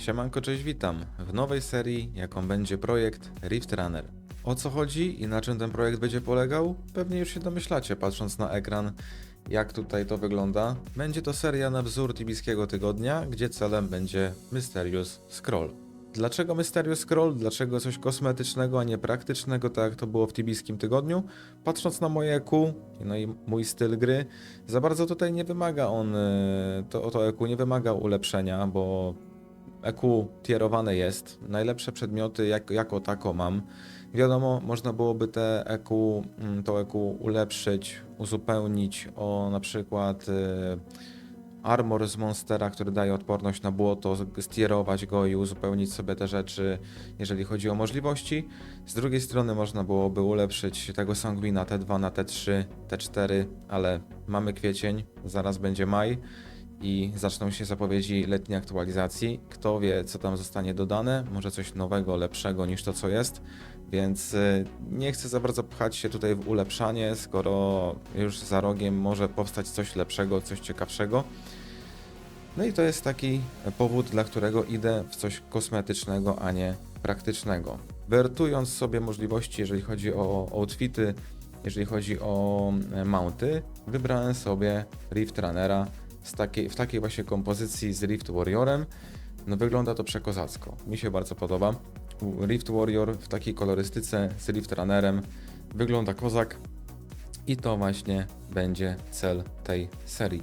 Siemanko, cześć, witam w nowej serii, jaką będzie projekt Rift Runner. O co chodzi i na czym ten projekt będzie polegał? Pewnie już się domyślacie, patrząc na ekran, jak tutaj to wygląda. Będzie to seria na wzór tibijskiego tygodnia, gdzie celem będzie Mysterious Scroll. Dlaczego Mysterious Scroll? Dlaczego coś kosmetycznego, a nie praktycznego, tak jak to było w tibijskim tygodniu? Patrząc na moje EQ, no i mój styl gry, za bardzo tutaj nie wymaga on, e, to, to EQ nie wymaga ulepszenia, bo EQ tierowane jest. Najlepsze przedmioty jak, jako tako mam. Wiadomo, można byłoby te EQ, mm, to EQ ulepszyć, uzupełnić o na przykład y, armor z monstera, który daje odporność na błoto, stierować go i uzupełnić sobie te rzeczy, jeżeli chodzi o możliwości. Z drugiej strony można byłoby ulepszyć tego Sanguina T2 na T3, T4, ale mamy kwiecień, zaraz będzie maj i zaczną się zapowiedzi letniej aktualizacji. Kto wie, co tam zostanie dodane, może coś nowego, lepszego niż to, co jest, więc y, nie chcę za bardzo pchać się tutaj w ulepszanie, skoro już za rogiem może powstać coś lepszego, coś ciekawszego. No i to jest taki powód, dla którego idę w coś kosmetycznego, a nie praktycznego. Wertując sobie możliwości, jeżeli chodzi o outfity, jeżeli chodzi o e, mounty, wybrałem sobie Rift Runnera z takiej, w takiej właśnie kompozycji z Rift Warriorem. No wygląda to przekozacko. Mi się bardzo podoba. Rift Warrior w takiej kolorystyce z Rift Runnerem wygląda kozak i to właśnie będzie cel tej serii.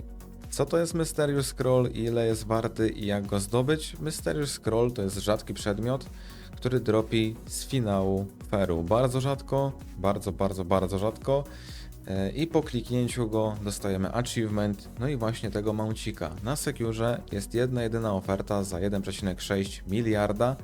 Co to jest Mysterious Scroll ile jest warty i jak go zdobyć? Mysterious Scroll to jest rzadki przedmiot, który dropi z finału feru. Bardzo rzadko, bardzo, bardzo, bardzo rzadko. E, I po kliknięciu go dostajemy achievement, no i właśnie tego maucika. Na Secure jest jedna jedyna oferta za 1,6 miliarda,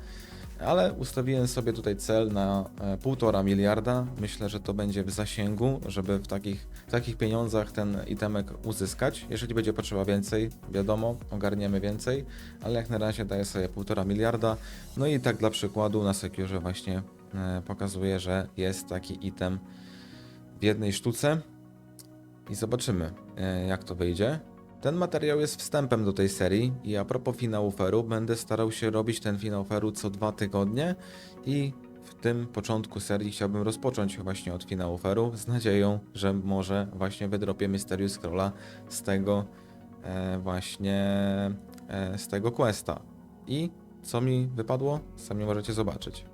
ale ustawiłem sobie tutaj cel na e, 1,5 miliarda. Myślę, że to będzie w zasięgu, żeby w takich, w takich pieniądzach ten itemek uzyskać. Jeżeli będzie potrzeba więcej, wiadomo, ogarniemy więcej, ale jak na razie daję sobie 1,5 miliarda. No i tak dla przykładu na Secure właśnie e, pokazuję, że jest taki item jednej sztuce i zobaczymy, e, jak to wyjdzie. Ten materiał jest wstępem do tej serii i a propos finału feru, będę starał się robić ten finał feru co dwa tygodnie i w tym początku serii chciałbym rozpocząć właśnie od finału feru z nadzieją, że może właśnie wydropię Mysterious Scrolla z tego e, właśnie e, z tego questa. I co mi wypadło? Sami możecie zobaczyć.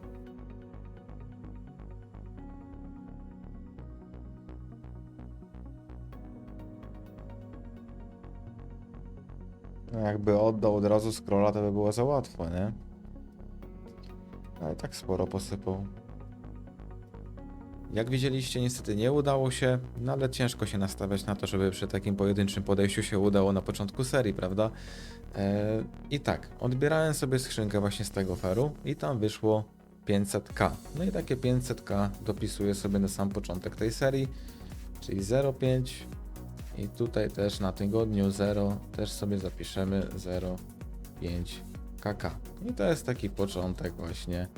No jakby oddał od razu scrolla, to by było za łatwo, nie? Ale tak sporo posypał. Jak widzieliście, niestety nie udało się, no ale ciężko się nastawiać na to, żeby przy takim pojedynczym podejściu się udało na początku serii, prawda? Eee, I tak, odbierałem sobie skrzynkę właśnie z tego feru i tam wyszło 500k. No i takie 500k dopisuję sobie na sam początek tej serii, czyli 0,5 i tutaj też na tygodniu 0 też sobie zapiszemy 0,5 kk. I to jest taki początek właśnie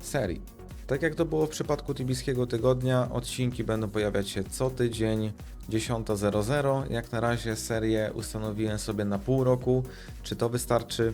serii. Tak jak to było w przypadku tibijskiego tygodnia, odcinki będą pojawiać się co tydzień 10.00. Jak na razie serię ustanowiłem sobie na pół roku. Czy to wystarczy?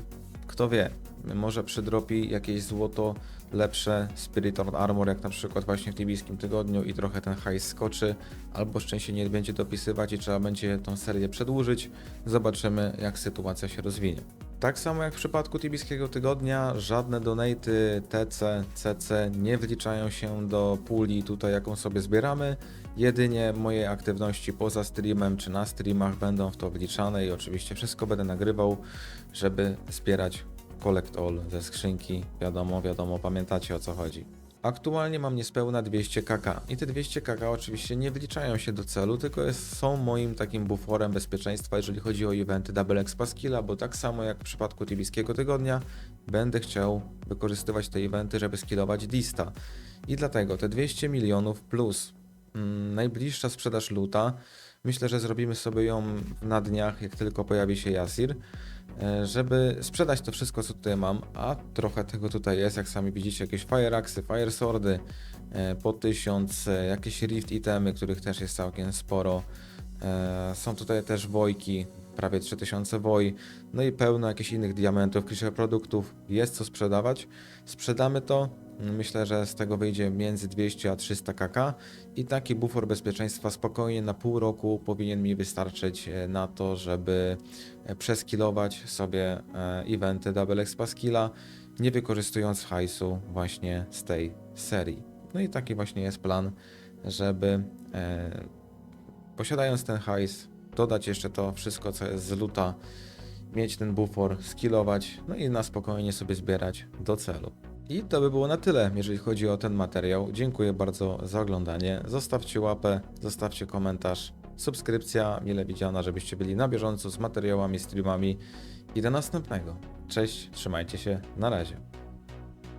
Kto wie. Może przydropi jakieś złoto lepsze Spirit of Armor, jak na przykład właśnie w tibijskim tygodniu i trochę ten hajs skoczy, albo szczęście nie będzie dopisywać i trzeba będzie tą serię przedłużyć. Zobaczymy jak sytuacja się rozwinie. Tak samo jak w przypadku tibijskiego tygodnia, żadne donaty TC, CC nie wliczają się do puli tutaj jaką sobie zbieramy. Jedynie moje aktywności poza streamem czy na streamach będą w to wliczane i oczywiście wszystko będę nagrywał, żeby zbierać Collect All ze skrzynki. Wiadomo, wiadomo, pamiętacie o co chodzi. Aktualnie mam niespełna 200 kk i te 200 kk oczywiście nie wliczają się do celu, tylko jest, są moim takim buforem bezpieczeństwa, jeżeli chodzi o eventy Double Expa Skilla, bo tak samo jak w przypadku tibijskiego tygodnia będę chciał wykorzystywać te eventy, żeby skillować Dista. I dlatego te 200 milionów plus najbliższa sprzedaż luta, myślę, że zrobimy sobie ją na dniach, jak tylko pojawi się Yasir e, żeby sprzedać to wszystko, co tutaj mam, a trochę tego tutaj jest, jak sami widzicie, jakieś Fire Axy, Fire Swordy e, po 1000, e, jakieś Rift itemy, których też jest całkiem sporo. E, Są tutaj też wojki, prawie 3000 woi, no i pełno jakichś innych diamentów, klisze produktów, jest co sprzedawać. Sprzedamy to, myślę, że z tego wyjdzie między 200 a 300 kk i taki bufor bezpieczeństwa spokojnie na pół roku powinien mi wystarczyć e, na to, żeby e, przeskilować sobie e, eventy Double Expa Skilla, nie wykorzystując hajsu właśnie z tej serii. No i taki właśnie jest plan, żeby e, posiadając ten hajs, dodać jeszcze to wszystko, co jest z luta, mieć ten bufor, skillować, no i na spokojnie sobie zbierać do celu. I to by było na tyle, jeżeli chodzi o ten materiał. Dziękuję bardzo za oglądanie. Zostawcie łapę, zostawcie komentarz, subskrypcja mile widziana, żebyście byli na bieżąco z materiałami, streamami i do następnego. Cześć, trzymajcie się, na razie.